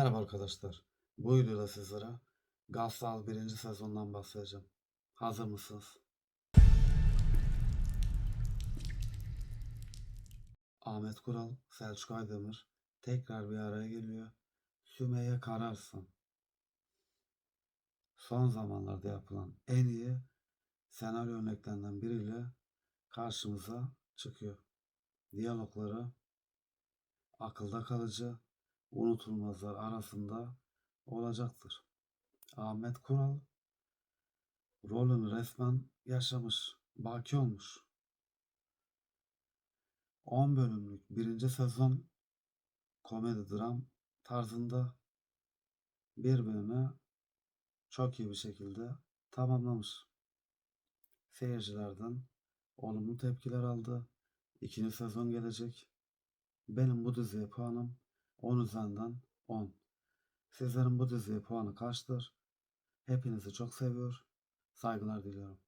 arkadaşlar. Bu videoda sizlere Gassal 1. sezondan bahsedeceğim. Hazır mısınız? Ahmet Kural, Selçuk Aydemir tekrar bir araya geliyor. Sümeyye Kararsın. Son zamanlarda yapılan en iyi senaryo örneklerinden biriyle karşımıza çıkıyor. Diyalogları akılda kalıcı, unutulmazlar arasında olacaktır. Ahmet Kural rolünü resmen yaşamış, baki olmuş. 10 bölümlük birinci sezon komedi dram tarzında bir bölümü çok iyi bir şekilde tamamlamış. Seyircilerden olumlu tepkiler aldı. İkinci sezon gelecek. Benim bu diziye puanım 10 üzerinden 10. Sizlerin bu diziye puanı kaçtır? Hepinizi çok seviyor. Saygılar diliyorum.